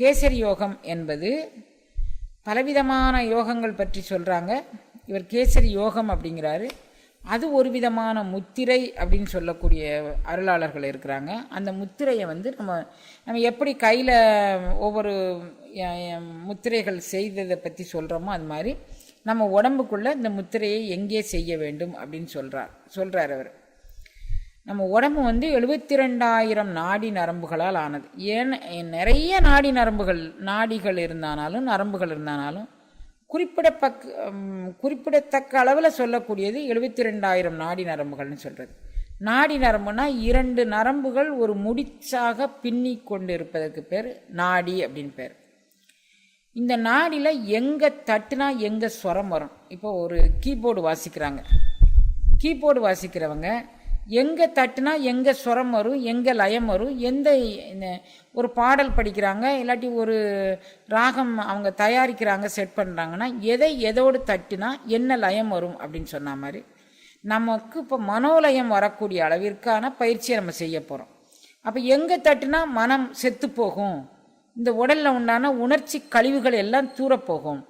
கேசரி யோகம் என்பது பலவிதமான யோகங்கள் பற்றி சொல்கிறாங்க இவர் கேசரி யோகம் அப்படிங்கிறாரு. அது ஒரு விதமான முத்திரை அப்படின்னு சொல்லக்கூடிய அருளாளர்கள் இருக்கிறாங்க. அந்த முத்திரையை வந்து நம்ம நம்ம எப்படி கையில் ஒவ்வொரு முத்திரைகள் செய்ததை பற்றி சொல்கிறோமோ அது மாதிரி நம்ம உடம்புக்குள்ளே இந்த முத்திரையை எங்கே செய்ய வேண்டும் அப்படின்னு சொல்கிறார் சொல்கிறார் அவர். நம்ம உடம்பு வந்து எழுபத்தி ரெண்டாயிரம் நாடி நரம்புகளால் ஆனது. ஏன் நிறைய நாடி நரம்புகள் நாடிகள் இருந்தானாலும் நரம்புகள் இருந்தானாலும் குறிப்பிடப்பக்க குறிப்பிடத்தக்க அளவில் சொல்லக்கூடியது எழுபத்தி ரெண்டாயிரம் நாடி நரம்புகள்னு சொல்கிறது நாடி நரம்புனா இரண்டு நரம்புகள் ஒரு முடிச்சாக பின்னி கொண்டு இருப்பதற்கு பேர் நாடி அப்படின்னு பேர். இந்த நாடியில் எங்கே தட்டுனா எங்கே ஸ்வரம் வரும். இப்போ ஒரு கீபோர்டு வாசிக்கிறாங்க. கீபோர்டு வாசிக்கிறவங்க எங்கே தட்டுனா எங்கே சுரம் வரும் எங்கே லயம் வரும் எந்த இந்த- ஒரு பாடல் படிக்கிறாங்க இல்லாட்டி ஒரு ராகம் அவங்க தயாரிக்கிறாங்க செட் பண்ணுறாங்கன்னா எதை எதோடு தட்டினா என்ன லயம் வரும் அப்படின்னு சொன்ன மாதிரி நமக்கு இப்போ மனோலயம் வரக்கூடிய அளவிற்கான பயிற்சியை நம்ம செய்ய போகிறோம் அப்போ எங்கே தட்டுனா மனம் செத்து போகும் இந்த உடலில் உண்டான உணர்ச்சி கழிவுகள் எல்லாம் தூரப்போகும்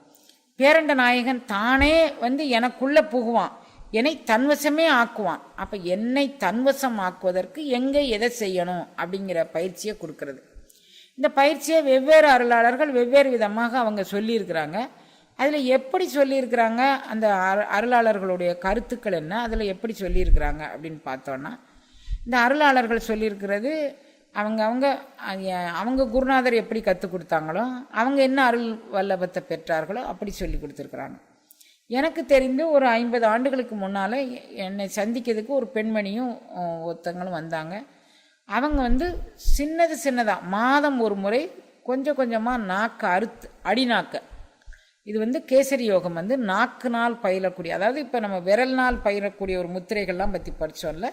பேரண்ட நாயகன் தானே வந்து எனக்குள்ளே புகுவான். என்னை தன்வசமே ஆக்குவான். அப்போ என்னை தன்வசம் ஆக்குவதற்கு எங்கே எதை செய்யணும் அப்படிங்கிற பயிற்சியை கொடுக்கறது. இந்த பயிற்சியை வெவ்வேறு அருளாளர்கள் வெவ்வேறு விதமாக அவங்க சொல்லியிருக்கிறாங்க. அதில் எப்படி சொல்லியிருக்கிறாங்க? அந்த அரு- அருளாளர்களுடைய கருத்துக்கள் என்ன? அதில் எப்படி சொல்லியிருக்கிறாங்க அப்படின்னு பார்த்தோன்னா இந்த அருளாளர்கள் சொல்லியிருக்கிறது அவங்க அவங்க அவங்க குருநாதர் எப்படி கற்றுக் கொடுத்தாங்களோ அவங்க என்ன அருள் வல்லபத்தை பெற்றார்களோ அப்படி சொல்லி கொடுத்துருக்குறாங்க. எனக்கு தெரிந்து ஒரு ஐம்பது ஆண்டுகளுக்கு முன்னால் என்னை சந்திக்கிறதுக்கு ஒரு பெண்மணியும் ஒருத்தங்களும் வந்தாங்க. அவங்க வந்து சின்னது சின்னதாக மாதம் ஒரு முறை கொஞ்சம் கொஞ்சமாக நாக்கு அறுத்து அடிநாக்க. இது வந்து கேசரி யோகம் வந்து நாக்கு நாள் பயிலக்கூடிய அதாவது இப்போ நம்ம விரல் நாள் பயிலக்கூடிய ஒரு முத்திரைகள்லாம் பற்றி படித்தோம்ல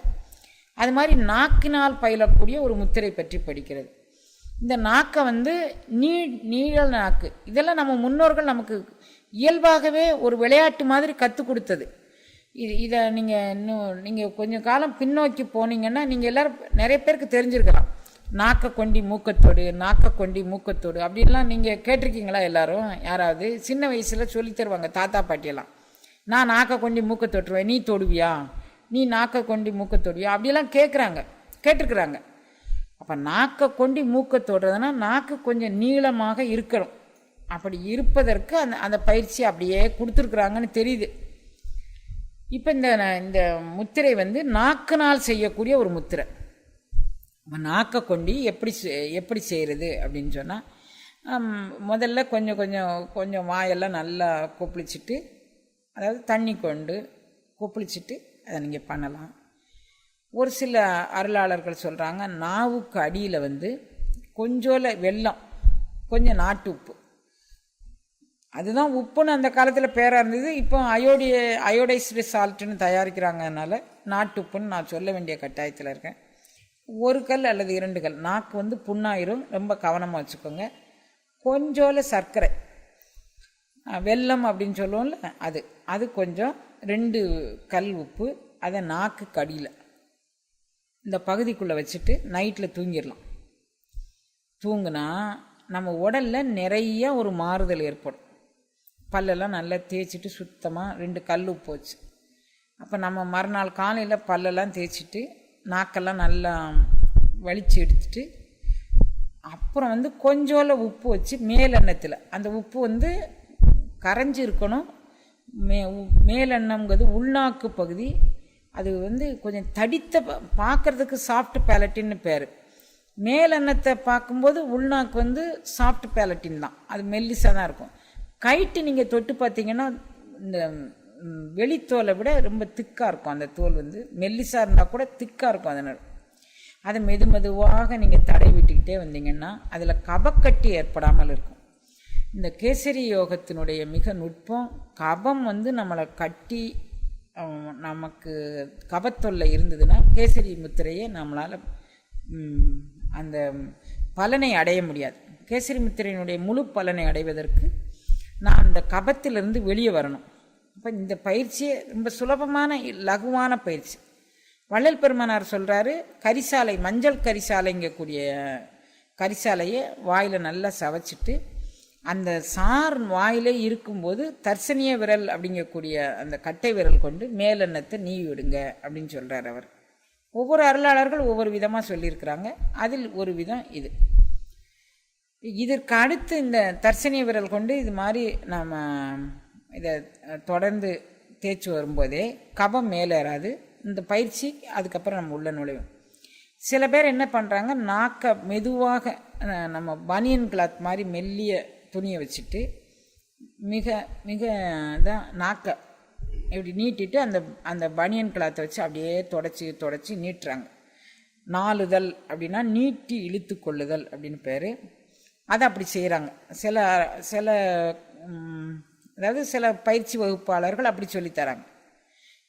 அது மாதிரி நாக்கினால் பயிலக்கூடிய ஒரு முத்திரை பற்றி படிக்கிறது. இந்த நாக்கை வந்து நீ நீழல் நாக்கு இதெல்லாம் நம்ம முன்னோர்கள் நமக்கு இயல்பாகவே ஒரு விளையாட்டு மாதிரி கற்றுக் கொடுத்தது. இது இதை நீங்கள் இன்னும் நீங்கள் கொஞ்சம் காலம் பின்னோக்கி போனீங்கன்னா நீங்கள் எல்லோரும் நிறைய பேருக்கு தெரிஞ்சிருக்கலாம். நாக்க கொண்டி மூக்கத்தோடு நாக்க கொண்டி மூக்கத்தோடு அப்படின்லாம் நீங்கள் கேட்டிருக்கீங்களா எல்லாரும்? யாராவது? சின்ன வயசில் சொல்லி தருவாங்க தாத்தா பாட்டியெல்லாம். நான் நாக்க கொண்டி மூக்க தொட்டுருவேன் நீ தொடுவியா? நீ நாக்க கொண்டி மூக்க தொடுவியா அப்படிலாம் கேட்குறாங்க கேட்டிருக்கிறாங்க. அப்போ நாக்க கொண்டி மூக்க தொடுறதுன்னா நாக்கு கொஞ்சம் நீளமாக இருக்கணும். அப்படி இருப்பதற்கு அந்த அந்த பயிற்சி அப்படியே கொடுத்துருக்குறாங்கன்னு தெரியுது. இப்போ இந்த இந்த முத்திரை வந்து நாக்குனால் செய்யக்கூடிய ஒரு முத்திரை. நம்ம நாக்கை கொண்டு எப்படி எப்படி செய்கிறது அப்படின்னு சொன்னால் முதல்ல கொஞ்சம் கொஞ்சம் கொஞ்சம் வாயெல்லாம் நல்லா கொப்பளிச்சுட்டு அதாவது தண்ணி கொண்டு கொப்பளிச்சுட்டு அதை நீங்கள் பண்ணலாம். ஒரு சில அருளாளர்கள் சொல்கிறாங்க நாவுக்கு அடியில் வந்து கொஞ்சோல வெல்லம் கொஞ்சம் நாட்டு உப்பு அதுதான் உப்புன்னு அந்த காலத்தில் பேராக இருந்தது. இப்போ அயோடிய அயோடைஸ்டு சால்ட்டுன்னு தயாரிக்கிறாங்கனால நாட்டு உப்புன்னு நான் சொல்ல வேண்டிய கட்டாயத்தில் இருக்கேன். ஒரு கல் அல்லது இரண்டு கல். நாக்கு வந்து புண்ணாயிரும். ரொம்ப கவனமாக வச்சுக்கோங்க. கொஞ்சோல சர்க்கரை. வெல்லம் அப்படின்னு சொல்லுவோம்ல அது. அது கொஞ்சம் ரெண்டு கல் உப்பு. அதை நாக்கு கடியில். இந்த பகுதிக்குள்ளே வச்சுட்டு நைட்டில் தூங்கிடலாம். தூங்குனா நம்ம உடலில் நிறைய ஒரு மாறுதல் ஏற்படும். பல்லெல்லாம் நல்லா தேய்ச்சிட்டு சுத்தமாக ரெண்டு கல் உப்பு வச்சு. அப்போ நம்ம மறுநாள் காலையில் பல்லெல்லாம் தேய்ச்சிட்டு நாக்கெல்லாம் நல்லா வலித்து எடுத்துட்டு அப்புறம் வந்து கொஞ்சோல உப்பு வச்சு மேலெண்ணத்தில். அந்த உப்பு வந்து கரைஞ்சி இருக்கணும் மே உ- உள்நாக்கு பகுதி. அது வந்து கொஞ்சம் தடித்த ப- பார்க்கறதுக்கு சாஃப்ட் பேலட்டின்னு பேர். மேலெண்ணத்தை பார்க்கும்போது உள்நாக்கு வந்து சாஃப்ட் பேலட்டின் தான். அது மெல்லிசாக தான் இருக்கும். கைட்டு நீங்கள் தொட்டு பார்த்தீங்கன்னா இந்த வெளித்தோலை விட ரொம்ப திக்காக இருக்கும். அந்த தோல் வந்து மெல்லிசாக இருந்தால் கூட திக்காக இருக்கும் அதனால். அதை மெது மெதுவாக நீங்கள் தடை விட்டுக்கிட்டே வந்தீங்கன்னா அதில் கபக்கட்டி ஏற்படாமல் இருக்கும். இந்த கேசரி யோகத்தினுடைய மிக நுட்பம் கபம் வந்து நம்மளை கட்டி நமக்கு கபத்தொல்லை இருந்ததுன்னா கேசரி முத்திரையை நம்மளால் அந்த பலனை அடைய முடியாது. கேசரி முத்திரையினுடைய முழு பலனை அடைவதற்கு நான் அந்த கபத்திலிருந்து வெளியே வரணும். அப்போ இந்த பயிற்சியே ரொம்ப சுலபமான லகுவான பயிற்சி. வள்ளல் பெருமானார் சொல்கிறாரு கரிசாலை மஞ்சள் கரிசாலைங்கக்கூடிய கரிசாலையை வாயில் நல்லா சவைச்சிட்டு அந்த சார் வாயிலே இருக்கும்போது தர்சனிய விரல் அப்படிங்கக்கூடிய அந்த கட்டை விரல் கொண்டு மேலெண்ணத்தை நீவி விடுங்க அப்படின்னு சொல்கிறார் அவர். ஒவ்வொரு அருளாளர்கள் ஒவ்வொரு விதமாக சொல்லியிருக்கிறாங்க. அதில் ஒரு விதம் இது. இதற்கு அடுத்து இந்த தர்சனிய விரல் கொண்டு இது மாதிரி நாம் இதை தொடர்ந்து தேய்ச்சி வரும்போதே கபம் மேலேறாது இந்த பயிற்சி அதுக்கப்புறம் நம்ம உள்ள நுழைவோம். சில பேர் என்ன பண்ணுறாங்க நாக்கை மெதுவாக நம்ம பனியன் கிளாத் மாதிரி மெல்லிய துணியை வச்சுட்டு மிக மிக தான் நாக்கை இப்படி நீட்டிட்டு அந்த அந்த பனியன் கிளாத்தை வச்சு அப்படியே தொடச்சி தொடச்சி நீட்டுறாங்க. நாளுதல் அப்படின்னா நீட்டி இழுத்து கொள்ளுதல் அப்படின்னு பேர். அதை அப்படி செய்கிறாங்க சில சில அதாவது சில பயிற்சி வகுப்பாளர்கள் அப்படி சொல்லித் தராங்க.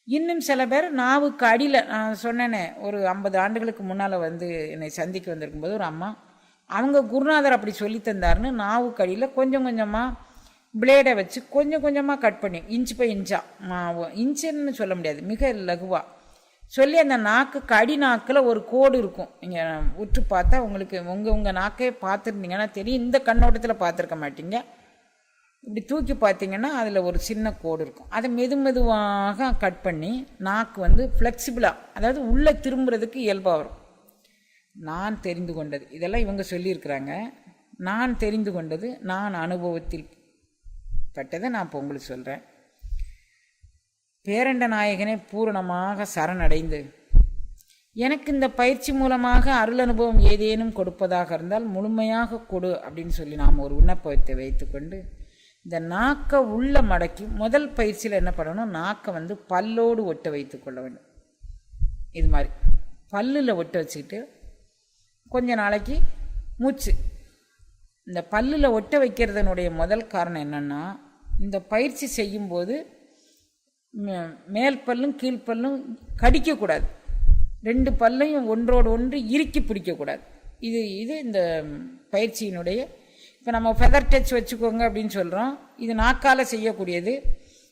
இன்னும் சில பேர் நாவுக்கு அடியில் நான் சொன்னேனே ஒரு ஐம்பது ஆண்டுகளுக்கு முன்னால் வந்து என்னை சந்திக்க வந்திருக்கும்போது ஒரு அம்மா அவங்க குருநாதர் அப்படி சொல்லி தந்தாருன்னு நாவுக்கு அடியில் கொஞ்சம் கொஞ்சமாக பிளேடை வச்சு கொஞ்சம் கொஞ்சமாக கட் பண்ணி இன்ச்சு பை இன்ச்சா இன்ச்சுன்னு சொல்ல முடியாது மிக லகுவாக சொல்லி அந்த நாக்குக்கு அடி நாக்கில் ஒரு கோடு இருக்கும். நீங்கள் உற்று பார்த்தா உங்களுக்கு உங்கள் உங்கள் நாக்கே பார்த்துருந்தீங்கன்னா தெரியும். இந்த கண்ணோட்டத்தில் பார்த்துருக்க மாட்டீங்க. இப்படி தூக்கி பார்த்தீங்கன்னா அதில் ஒரு சின்ன கோடு இருக்கும். அதை மெது மெதுவாக கட் பண்ணி நாக்கு வந்து ஃப்ளெக்சிபிளாக அதாவது உள்ளே திரும்புறதுக்கு இயல்பாக வரும். நான் தெரிந்து கொண்டது. இதெல்லாம் இவங்க சொல்லியிருக்கிறாங்க. நான் தெரிந்து கொண்டது நான் அனுபவத்தில் பட்டதை நான் இப்போ உங்களுக்கு சொல்கிறேன் பேரண்ட நாயகனே பூரணமாக சரணடைந்து எனக்கு இந்த பயிற்சி மூலமாக அருள் அனுபவம் ஏதேனும் கொடுப்பதாக இருந்தால் முழுமையாக கொடு அப்படின்னு சொல்லி நாம் ஒரு விண்ணப்பத்தை வைத்துக்கொண்டு இந்த நாக்கை உள்ள மடக்கி முதல் பயிற்சியில் என்ன பண்ணணும்? நாக்கை வந்து பல்லோடு ஒட்ட வைத்து கொள்ள வேண்டும். இது மாதிரி பல்லில் ஒட்ட வச்சுக்கிட்டு கொஞ்ச நாளைக்கு மூச்சு. இந்த பல்லில் ஒட்ட வைக்கிறதனுடைய முதல் காரணம் என்னென்னா இந்த பயிற்சி செய்யும்போது மேல் பல்லும் கீழ்ப்பல்லும் கடிக்கக்கூடாது. ரெண்டு பல்லையும் ஒன்றோடு ஒன்று இறுக்கி பிடிக்கக்கூடாது. இது இது இந்த பயிற்சியினுடைய இப்போ நம்ம ஃபெதர் டச் வச்சுக்கோங்க அப்படின்னு சொல்கிறோம் இது நாக்கால் செய்யக்கூடியது.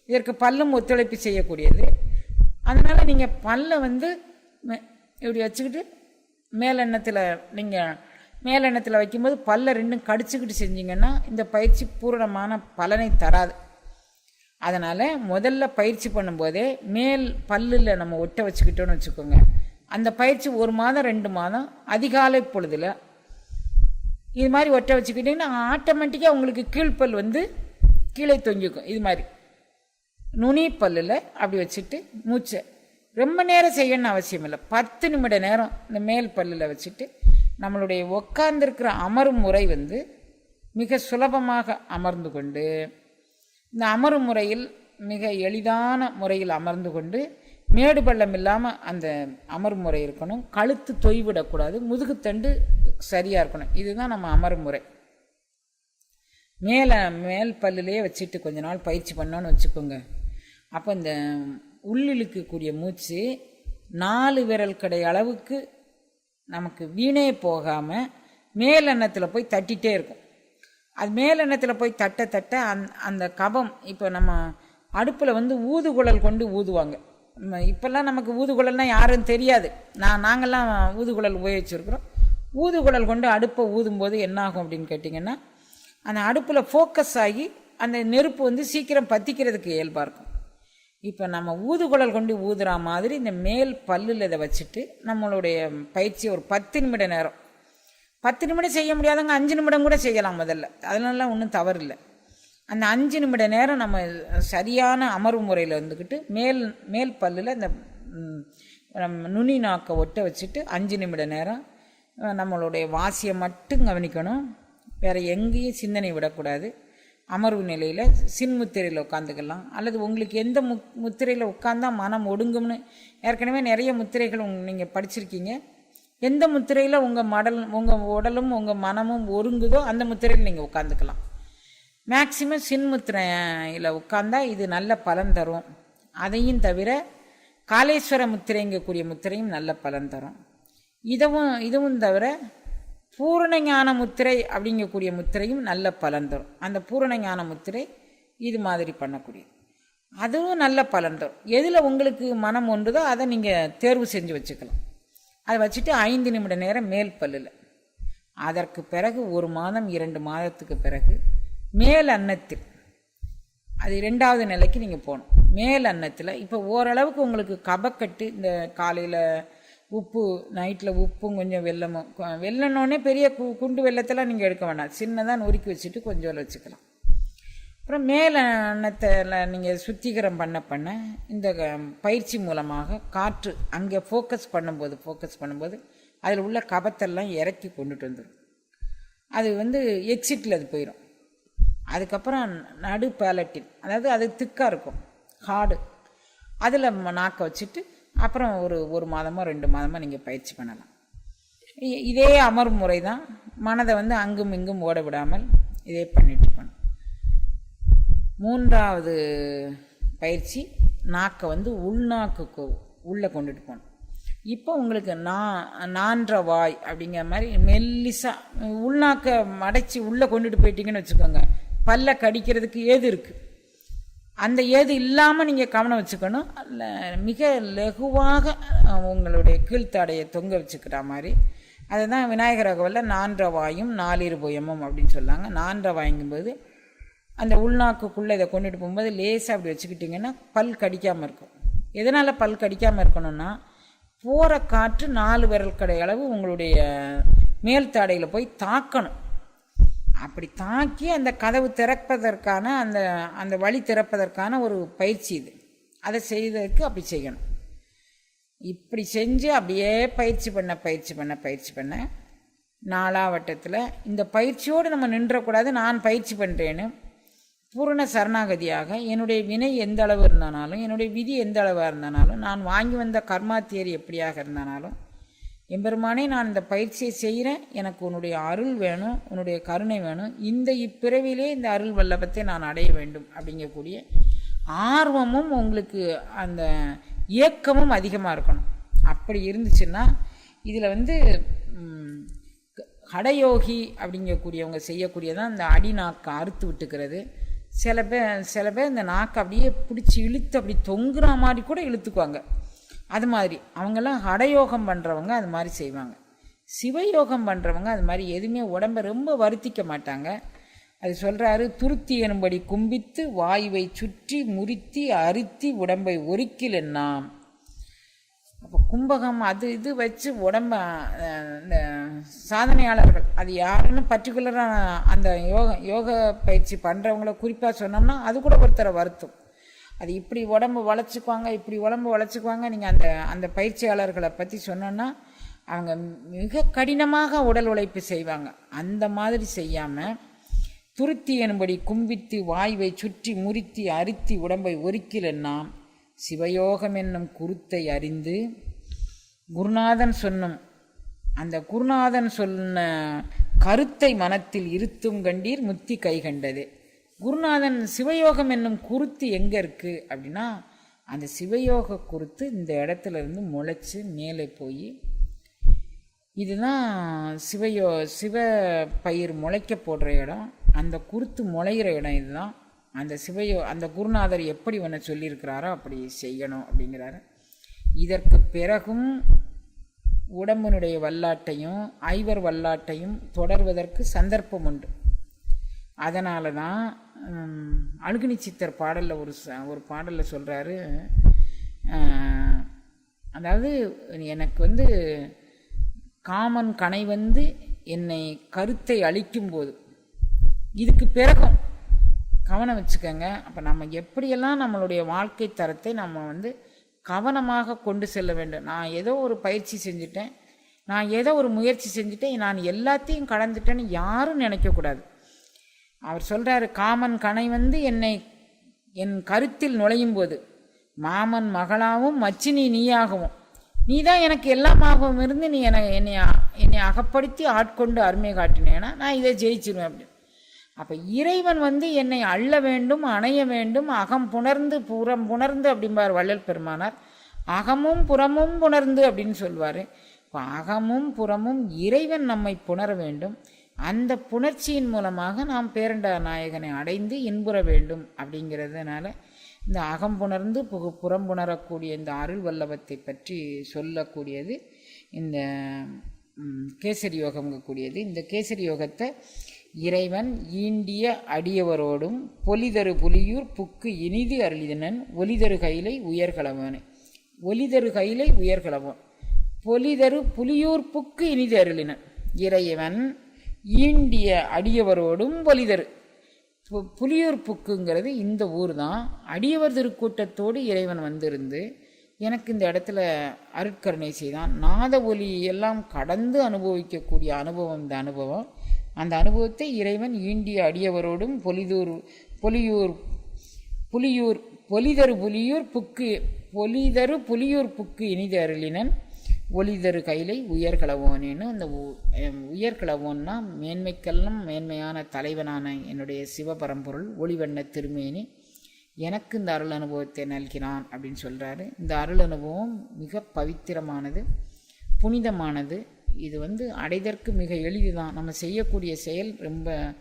இதற்கு பல்லும் ஒத்துழைப்பு செய்யக்கூடியது. அதனால் நீங்கள் பல்லை வந்து இப்படி வச்சுக்கிட்டு மேலெண்ணத்தில் நீங்கள் மேலெண்ணத்தில் வைக்கும்போது பல்லை ரெண்டும் கடிச்சுக்கிட்டு செஞ்சீங்கன்னா இந்த பயிற்சி பூரணமான பலனை தராது. அதனால் முதல்ல பயிற்சி பண்ணும்போதே மேல் பல்லில் நம்ம ஒட்ட வச்சுக்கிட்டோன்னு வச்சுக்கோங்க. அந்த பயிற்சி ஒரு மாதம் ரெண்டு மாதம் அதிகாலை பொழுதில் இது மாதிரி ஒட்ட வச்சுக்கிட்டிங்கன்னா ஆட்டோமேட்டிக்காக உங்களுக்கு கீழ்ப்பல் வந்து கீழே தொங்கிக்கும். இது மாதிரி. நுனி பல்லில் அப்படி வச்சுட்டு மூச்சை ரொம்ப நேரம் செய்யணும்னு அவசியம் இல்லை. பத்து நிமிட நேரம் இந்த மேல் பல்லில் வச்சுட்டு நம்மளுடைய உக்காந்துருக்கிற அமரும் முறை வந்து மிக சுலபமாக அமர்ந்து கொண்டு இந்த அமரும் முறையில் மிக எளிதான முறையில் அமர்ந்து கொண்டு மேடு பள்ளம் இல்லாமல் அந்த அமரும் முறை இருக்கணும். கழுத்து தொய்விடக்கூடாது முதுகுத்தண்டு சரியாக இருக்கணும். இதுதான் நம்ம அமரும் முறை. மேலே மேல் பல்லுலேயே வச்சுட்டு கொஞ்ச நாள் பயிற்சி பண்ணோன்னு வச்சுக்கோங்க. அப்போ இந்த உள்ளிழுக்கக்கூடிய மூச்சு நாலு விரல் கடை அளவுக்கு நமக்கு வீணே போகாமல் மேலெண்ணத்தில் போய் தட்டிகிட்டே இருக்கும். அது மேலெண்ணத்தில் போய் தட்ட தட்ட அந் அந்த கபம் இப்போ நம்ம அடுப்பில் வந்து ஊதுகுழல் கொண்டு ஊதுவாங்க. இப்போல்லாம் நமக்கு ஊதுகுழல்னா யாரும் தெரியாது. நான் நாங்கள்லாம் ஊதுகுழல் உபயோகிச்சிருக்கிறோம். ஊதுகுழல் கொண்டு அடுப்பை ஊதும்போது என்னாகும் அப்படின்னு கேட்டிங்கன்னா அந்த அடுப்பில் ஃபோக்கஸ் ஆகி அந்த நெருப்பு வந்து சீக்கிரம் பற்றிக்கிறதுக்கு இயல்பாக இருக்கும். இப்போ நம்ம ஊதுகுழல் கொண்டு ஊதுற மாதிரி இந்த மேல் பல்லில் இதை வச்சுட்டு நம்மளுடைய பயிற்சி ஒரு பத்து நிமிட நேரம் பத்து நிமிடம் செய்ய முடியாதவங்க அஞ்சு நிமிடம் கூட செய்யலாம் முதல்ல. அதனாலலாம் ஒன்றும் தவறு இல்லை அந்த அஞ்சு நிமிட நேரம் நம்ம சரியான அமர்வு முறையில் இருந்துக்கிட்டு மேல் மேல் பல்லில் இந்த நம்ம நுனி நாக்கை ஒட்ட வச்சுட்டு அஞ்சு நிமிட நேரம் நம்மளுடைய வாசியை மட்டும் கவனிக்கணும். வேறு எங்கேயும் சிந்தனை விடக்கூடாது. அமர்வு நிலையில் சின்முத்திரையில் உட்காந்துக்கலாம். அல்லது உங்களுக்கு எந்த மு முத்திரையில் உட்காந்தா மனம் ஒடுங்கும்னு ஏற்கனவே நிறைய முத்திரைகள் நீங்கள் படிச்சிருக்கீங்க. எந்த முத்திரையில் உங்கள் மடல் உங்கள் உடலும் உங்கள் மனமும் ஒருங்குதோ அந்த முத்திரையில் நீங்கள் உட்காந்துக்கலாம் மேக்சிமம் சின்முத்திரையில் உட்காந்தா இது நல்ல பலன் தரும். அதையும் தவிர காளேஸ்வர முத்திரைங்கக்கூடிய முத்திரையும் நல்ல பலன் தரும். இதுவும் இதுவும் தவிர பூரண ஞான முத்திரை அப்படிங்கக்கூடிய முத்திரையும் நல்ல பலன் தரும். அந்த பூரண ஞான முத்திரை இது மாதிரி பண்ணக்கூடியது. அதுவும் நல்ல பலன் தரும். எதில் உங்களுக்கு மனம் ஒன்றுதோ அதை நீங்கள் தேர்வு செஞ்சு வச்சுக்கலாம். அதை வச்சுட்டு ஐந்து நிமிட நேரம் மேல் பல்லில். அதற்கு பிறகு ஒரு மாதம் இரண்டு மாதத்துக்கு பிறகு மேல் அன்னத்தில். அது ரெண்டாவது நிலைக்கு நீங்கள் போகணும். மேல் அன்னத்தில் இப்போ ஓரளவுக்கு உங்களுக்கு கபக்கட்டு இந்த காலையில் உப்பு நைட்டில் உப்பும் கொஞ்சம் வெல்லமும். வெள்ளனோடனே பெரிய கு குண்டு வெள்ளத்தெல்லாம் நீங்கள் எடுக்க வேண்டாம் சின்னதாக நொறுக்கி வச்சுட்டு கொஞ்சம் வச்சுக்கலாம். அப்புறம் மேல் அன்னத்தில் நீங்கள் சுத்திகரம் பண்ண பண்ண இந்த க- பயிற்சி மூலமாக காற்று அங்கே ஃபோக்கஸ் பண்ணும்போது ஃபோக்கஸ் பண்ணும்போது அதில் உள்ள கபத்தெல்லாம் இறக்கி கொண்டுட்டு வந்துடும் அது வந்து எக்ஸிட்டில் அது போயிடும் அதுக்கப்புறம் நடு பேலட்டின் அதாவது அது திக்காக இருக்கும் ஹார்டு அதில் நாக்க வச்சுட்டு அப்புறம் ஒரு ஒரு மாதமோ ரெண்டு மாதமோ நீங்கள் பயிற்சி பண்ணலாம். இ- இதே அமர்வு முறை தான் மனதை வந்து அங்கும் இங்கும் ஓட விடாமல் இதே பண்ணிட்டு மூன்றாவது பயிற்சி நாக்கை வந்து உள்நாக்குக்கு உள்ளே கொண்டுட்டு போகணும். இப்போ உங்களுக்கு நான் நான்ற வாய் அப்படிங்கிற மாதிரி மெல்லிசா உள்நாக்கை மடைச்சி உள்ளே கொண்டுட்டு போயிட்டீங்கன்னு வச்சுக்கோங்க. பல்ல கடிக்கிறதுக்கு ஏது இருக்குது அந்த ஏது இல்லாமல் நீங்கள் கவனம் வச்சுக்கணும். மிக லகுவாக உங்களுடைய கீழ்த்தாடையை தொங்க வச்சுக்கிற மாதிரி. அதுதான் விநாயகர் அகவல்ல நான்ற வாயும் நாலிருபுயமும் அப்படின்னு சொல்லாங்க. நான்ற வாய்ங்கும்போது அந்த உள்நாக்குக்குள்ளே இதை கொண்டுட்டு போகும்போது லேசாக அப்படி வச்சுக்கிட்டிங்கன்னா பல் கடிக்காமல் இருக்கும். எதனால் பல் கடிக்காமல் இருக்கணும்னா போகிற காற்று நாலு விரல் கடை அளவு உங்களுடைய மேல் தாடையில் போய் தாக்கணும். அப்படி தாக்கி அந்த கதவு திறப்பதற்கான அந்த அந்த வழி திறப்பதற்கான ஒரு பயிற்சி இது. அதை செய்ததுக்கு அப்படி செய்யணும். இப்படி செஞ்சு அப்படியே பயிற்சி பண்ண பயிற்சி பண்ண பயிற்சி பண்ண நாலாவட்டத்தில் இந்த பயிற்சியோடு நம்ம நின்றக்கூடாது நான் பயிற்சி பண்ணுறேன்னு பூரண சரணாகதியாக என்னுடைய வினை எந்த அளவு இருந்தானாலும் என்னுடைய விதி எந்த அளவாக இருந்தானாலும் நான் வாங்கி வந்த கர்மா தேரி எப்படியாக இருந்தானாலும் எம்பெருமானே நான் இந்த பயிற்சியை செய்கிறேன் எனக்கு உன்னுடைய அருள் வேணும் உன்னுடைய கருணை வேணும் இந்த இப்பிறவிலே இந்த அருள் வல்லபத்தை நான் அடைய வேண்டும் அப்படிங்கக்கூடிய ஆர்வமும் உங்களுக்கு அந்த இயக்கமும் அதிகமாக இருக்கணும். அப்படி இருந்துச்சுன்னா இதில் வந்து ம், ஹடயோகி அப்படிங்கக்கூடியவங்க செய்யக்கூடியதான் அந்த அடி நாக்கை அறுத்து விட்டுக்கிறது. சில பேர் சில பேர் இந்த நாக்கை அப்படியே பிடிச்சி இழுத்து அப்படி தொங்குற மாதிரி கூட இழுத்துக்குவாங்க. அது மாதிரி. அவங்கெல்லாம் ஹடயோகம் பண்ணுறவங்க அது மாதிரி செய்வாங்க. சிவயோகம் பண்ணுறவங்க அது மாதிரி எதுவுமே உடம்பை ரொம்ப வருத்திக்க மாட்டாங்க. அது சொல்கிறாரு துருத்தி எனும்படி கும்பித்து வாயுவை சுற்றி முறித்தி அறுத்தி உடம்பை ஒரிக்கில் என்னாம் அப்போ கும்பகம் அது இது வச்சு உடம்ப இந்த சாதனையாளர்கள் அது யாருன்னு பர்டிகுலராக அந்த யோக யோக பயிற்சி பண்ணுறவங்கள குறிப்பாக சொன்னோம்னா அது கூட ஒருத்தரை வருத்தும். அது இப்படி உடம்பு வளைச்சிக்குவாங்க இப்படி உடம்பு வளைச்சிக்குவாங்க நீங்கள் அந்த அந்த பயிற்சியாளர்களை பற்றி சொன்னோன்னா அவங்க மிக கடினமாக உடல் உழைப்பு செய்வாங்க. அந்த மாதிரி செய்யாமல் துருத்தி எனும்படி கும்பித்து வாய்வை சுற்றி முறித்தி அரித்தி உடம்பை ஒருக்கில் சிவயோகம் என்னும் குருத்தை அறிந்து குருநாதன் சொன்னும் அந்த குருநாதன் சொன்ன கருத்தை மனத்தில் இருத்தும் கண்டீர் முத்தி கை கண்டது. குருநாதன் சிவயோகம் என்னும் குருத்து எங்கே இருக்குது அப்படின்னா அந்த சிவயோக குருத்து இந்த இடத்துல இருந்து முளைச்சி மேலே போய் இதுதான் சிவயோ சிவ பயிர் முளைக்க போடுற இடம் அந்த குருத்து முளைகிற இடம் இதுதான். அந்த சிவையோ அந்த குருநாதர் எப்படி ஒன்று சொல்லியிருக்கிறாரோ அப்படி செய்யணும் அப்படிங்கிறாரு. இதற்கு பிறகும் உடம்பினுடைய வல்லாட்டையும் ஐவர் வல்லாட்டையும் தொடர்வதற்கு சந்தர்ப்பம் உண்டு. அதனால தான் ம், அழுகுனி சித்தர் பாடலில் ஒரு ச- ஒரு பாடலில் சொல்கிறாரு அதாவது எனக்கு வந்து காமன் கனை வந்து என்னை கருத்தை அழிக்கும்போது இதுக்கு பிறகும் கவனம் வச்சுக்கோங்க. அப்போ நம்ம எப்படியெல்லாம் நம்மளுடைய வாழ்க்கை தரத்தை நம்ம வந்து கவனமாக கொண்டு செல்ல வேண்டும். நான் ஏதோ ஒரு பயிற்சி செஞ்சுட்டேன். நான் ஏதோ ஒரு முயற்சி செஞ்சுட்டேன். நான் எல்லாத்தையும் கடந்துட்டேன்னு யாரும் நினைக்கக்கூடாது அவர் சொல்கிறாரு காமன் கனை வந்து என்னை என் கருத்தில் நுழையும் போது மாமன் மகளாகவும் மச்சினி நீயாகவும் நீ தான் எனக்கு எல்லாமாகவும் இருந்து நீ என்னை என்னை என்னை அகப்படுத்தி ஆட்கொண்டு அருமை காட்டினேன்னா நான் இதை ஜெயிச்சிருவேன் அப்படின்னு அப்போ இறைவன் வந்து என்னை அள்ள வேண்டும் அணைய வேண்டும் அகம் புணர்ந்து புறம் புணர்ந்து அப்படிம்பார் வள்ளல் பெருமானார். அகமும் புறமும் புணர்ந்து அப்படின்னு சொல்வார். இப்போ அகமும் புறமும் இறைவன் நம்மை புணர வேண்டும். அந்த புணர்ச்சியின் மூலமாக நாம் பேரண்ட நாயகனை அடைந்து இன்புற வேண்டும் அப்படிங்கிறதுனால இந்த அகம் புணர்ந்து புகு புறம் புணரக்கூடிய இந்த அருள் வல்லபத்தை பற்றி சொல்லக்கூடியது இந்த கேசரி யோகம்ங்க கூடியது இந்த கேசரி யோகத்தை இறைவன் ஈண்டிய அடியவரோடும் பொலிதரு புலியூர் புக்கு இனிது அருளிதனன் ஒலிதரு கையிலை உயர்கலவன். ஒலிதரு கையிலை உயர்களவன் பொலிதரு புலியூர் புக்கு இனிது அருளினன். இறைவன் ஈண்டிய அடியவரோடும் பொலிதரு. புலியூர் புக்குங்கிறது இந்த ஊர் தான் அடியவர் திருக்கூட்டத்தோடு இறைவன் வந்திருந்து எனக்கு இந்த இடத்துல அருட்கருணை செய்தான். நாத ஒலி எல்லாம் கடந்து அனுபவிக்கக்கூடிய அனுபவம் இந்த அனுபவம். அந்த அனுபவத்தை இறைவன் ஈண்டிய அடியவரோடும் பொலிதூர் பொலியூர் புலியூர் பொலிதரு புலியூர் புக்கு பொலிதரு புலியூர் புக்கு இனிது அருளினன். ஒலிதரு கைலை உயர்கலவோனேன்னு அந்த உ- மேன்மைக்கெல்லாம் மேன்மையான தலைவனான என்னுடைய சிவபரம்பொருள் ஒளிவண்ண திருமேனி. எனக்கு இந்த அருள் அனுபவத்தை நல்கினான் அப்படின்னு சொல்கிறாரு இந்த அருள் அனுபவம் மிக பவித்திரமானது புனிதமானது. இது வந்து அடைதற்கு மிக எளிதுதான். நம்ம செய்யக்கூடிய செயல் ரொம்ப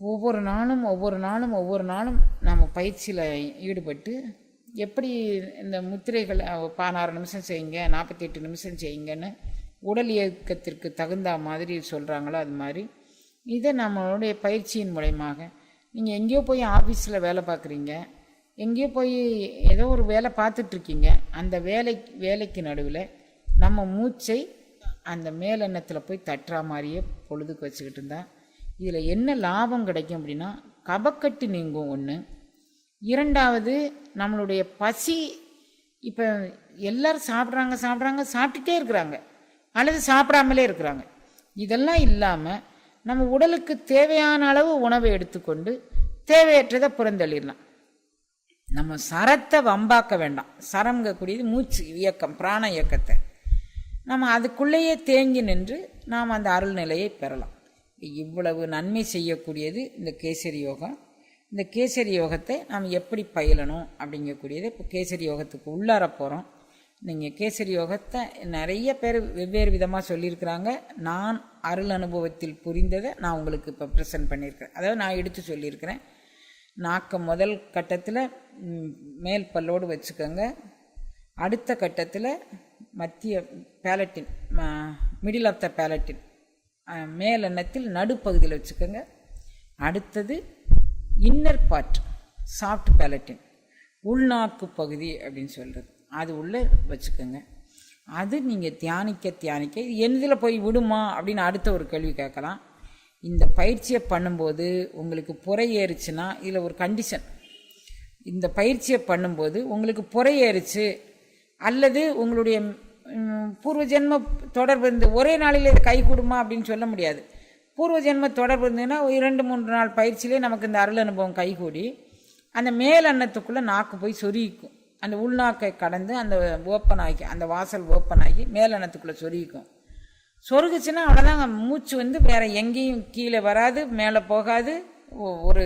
ஒவ்வொரு நாளும் ஒவ்வொரு நாளும் ஒவ்வொரு நாளும் நம்ம பயிற்சியில் ஈடுபட்டு எப்படி இந்த முத்திரைகளை பதினாறு நிமிஷம் செய்யுங்க நாற்பத்தெட்டு நிமிஷம் செய்யுங்கன்னு உடல் இயக்கத்திற்கு தகுந்த மாதிரி சொல்கிறாங்களோ அது மாதிரி இதை நம்மளுடைய பயிற்சியின் மூலயமாக. நீங்கள் எங்கேயோ போய் ஆஃபீஸில் வேலை பார்க்குறீங்க எங்கேயோ போய் ஏதோ ஒரு வேலை பார்த்துட்ருக்கீங்க அந்த வேலை வேலைக்கு நடுவில் நம்ம மூச்சை அந்த மேலெண்ணத்தில் போய் தட்டுற மாதிரியே பொழுதுக்கு வச்சுக்கிட்டு இருந்தேன் இதில் என்ன லாபம் கிடைக்கும் அப்படின்னா கபக்கட்டு நீங்கும் ஒன்று இரண்டாவது நம்மளுடைய பசி இப்போ எல்லோரும் சாப்பிட்றாங்க சாப்பிட்றாங்க சாப்பிட்டுட்டே இருக்கிறாங்க. அல்லது சாப்பிடாமலே இருக்கிறாங்க. இதெல்லாம் இல்லாமல் நம்ம உடலுக்கு தேவையான அளவு உணவை எடுத்துக்கொண்டு தேவையற்றதை புறந்தள்ளிடலாம். நம்ம சரத்தை வம்பாக்க வேண்டாம். சரம்ங்கக்கூடியது மூச்சு இயக்கம் பிராண இயக்கத்தை. நம்ம அதுக்குள்ளேயே தேங்கி நின்று நாம் அந்த அருள் நிலையை பெறலாம். இவ்வளவு நன்மை செய்யக்கூடியது இந்த கேசரி யோகம். இந்த கேசரி யோகத்தை நாம் எப்படி பயிலணும் அப்படிங்கக்கூடியது இப்போ கேசரி யோகத்துக்கு உள்ளார போகிறோம் நீங்கள் கேசரி யோகத்தை நிறைய பேர் வெவ்வேறு விதமாக சொல்லியிருக்கிறாங்க. நான் அருள் அனுபவத்தில் புரிந்ததை நான் உங்களுக்கு இப்போ ப்ரெசன்ட் பண்ணியிருக்கிறேன். அதாவது நான் எடுத்து சொல்லியிருக்கிறேன். நாக்க முதல் கட்டத்தில் மேல் பல்லோடு வச்சுக்கோங்க. அடுத்த கட்டத்தில் மத்திய பேலட்டின் மிடில் ஆஃப் த பேலட்டின் மேல் எண்ணத்தில் நடுப்பகுதியில் வச்சுக்கோங்க. அடுத்தது இன்னர் பார்ட் சாஃப்ட் பேலட்டின் உள்நாக்கு பகுதி அப்படின்னு சொல்கிறது அது உள்ளே வச்சுக்கோங்க. அது நீங்கள் தியானிக்க தியானிக்க இது எதில் போய் விடுமா அப்படின்னு அடுத்த ஒரு கேள்வி கேட்கலாம். இந்த பயிற்சியை பண்ணும்போது உங்களுக்கு புறை ஏறுச்சுன்னா இதில் ஒரு கண்டிஷன் இந்த பயிற்சியை பண்ணும்போது உங்களுக்கு புறை ஏறுச்சு அல்லது உங்களுடைய பூர்வ ஜென்ம தொடர்பு இருந்து ஒரே நாளில் இது கை கொடுமா அப்படின்னு சொல்ல முடியாது. பூர்வ ஜென்ம தொடர்பு இருந்ததுன்னா இரண்டு மூன்று நாள் பயிற்சியிலே நமக்கு இந்த அருள் அனுபவம் கைகூடி அந்த மேல் அன்னத்துக்குள்ளே நாக்கு போய் சொருகிக்கும். அந்த உள்நாக்கை கடந்து அந்த ஓப்பன் ஆகி அந்த வாசல் ஓப்பன் ஆகி மேல் அன்னத்துக்குள்ளே சொருகிக்கும். சொருகுச்சுன்னா அவ்வளோதான் மூச்சு வந்து வேறு எங்கேயும் கீழே வராது மேலே போகாது ஒரு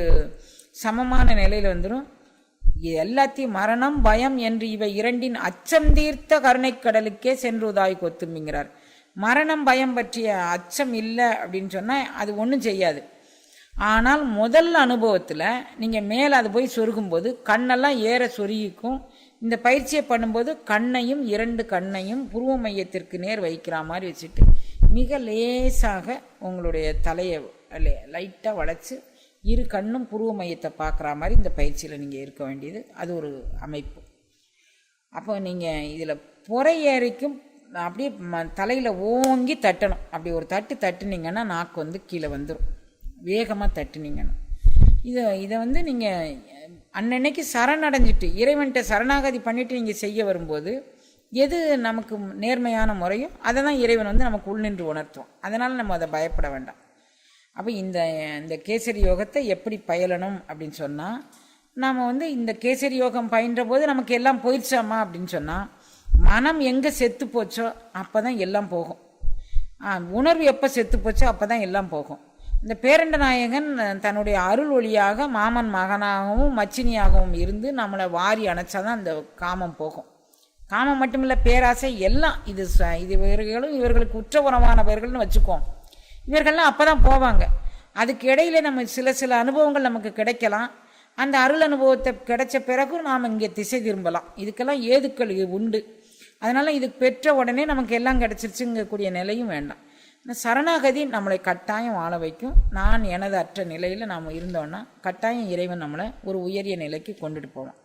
சமமான நிலையில் வந்துடும் எல்லாத்தையும் மரணம் பயம் என்று இவை இரண்டின் அச்சம் தீர்த்த கருணைக் கடலுக்கே சென்று கொத்துமிங்கிறார். மரணம் பயம் பற்றிய அச்சம் இல்லை அப்படின்னு சொன்னால் அது ஒன்றும் செய்யாது. ஆனால் முதல் அனுபவத்தில் நீங்கள் மேலே அது போய் சொருகும்போது கண்ணெல்லாம் ஏற சொருகிக்கும். இந்த பயிற்சியை பண்ணும்போது கண்ணையும் இரண்டு கண்ணையும் புருவ மையத்திற்கு நேர் வைக்கிற மாதிரி வச்சுட்டு மிக லேசாக உங்களுடைய தலையை லைட்டாக வளைச்சி இரு கண்ணும் புருவ மையத்தை பார்க்குற மாதிரி இந்த பயிற்சியில் நீங்கள் இருக்க வேண்டியது. அது ஒரு அமைப்பு. அப்போ நீங்கள் இதில் புறை ஏறிக்கும் அப்படியே ம தலையில் ஓங்கி தட்டணும். அப்படி ஒரு தட்டு தட்டுனீங்கன்னா நாக்கு வந்து கீழே வந்துடும் வேகமாக தட்டுனீங்கன்னா. இதை இதை வந்து நீங்கள் அன்னன்னைக்கு சரணடைஞ்சிட்டு இறைவன்கிட்ட சரணாகதி பண்ணிவிட்டு நீங்கள் செய்ய வரும்போது எது நமக்கு நேர்மையான முறையோ அதை தான் இறைவன் வந்து நமக்கு உள்நின்று உணர்த்துவோம் அதனால் நம்ம அதை பயப்பட வேண்டாம். அப்போ இந்த இந்த கேசரி யோகத்தை எப்படி பயிலணும் அப்படின்னு சொன்னால் நாம் வந்து இந்த கேசரி யோகம் பயின்ற போது நமக்கு எல்லாம் போயிடுச்சாமா அப்படின்னு சொன்னால் மனம் எங்கே செத்து போச்சோ அப்போ தான் எல்லாம் போகும். உணர்வு எப்போ செத்து போச்சோ அப்போ தான் எல்லாம் போகும். இந்த பேரண்ட நாயகன் தன்னுடைய அருள் ஒளியாக மாமன் மகனாகவும் மச்சினியாகவும் இருந்து நம்மளை வாரி அணைச்சாதான் அந்த காமம் போகும். காமம் மட்டுமில்லை பேராசை எல்லாம் இது ச- இது இவர்களும் இவர்களுக்கு உற்றபுறமானவர்கள்னு வச்சுக்குவோம் இவர்கள்லாம் அப்போ தான் போவாங்க. அதுக்கு இடையில நம்ம சில சில அனுபவங்கள் நமக்கு கிடைக்கலாம். அந்த அருள் அனுபவத்தை கிடைச்ச பிறகும் நாம் இங்கே திசை திரும்பலாம். இதுக்கெல்லாம் ஏதுக்கள் உண்டு. அதனால் இது பெற்ற உடனே நமக்கு எல்லாம் கிடச்சிருச்சுங்கக்கூடிய நிலையும் வேண்டாம். இந்த சரணாகதி நம்மளை கட்டாயம் வாழ வைக்கும். நான் எனது அற்ற நிலையில் நாம் இருந்தோன்னா கட்டாயம் இறைவன் நம்மளை ஒரு உயரிய நிலைக்கு கொண்டுட்டு போவான்.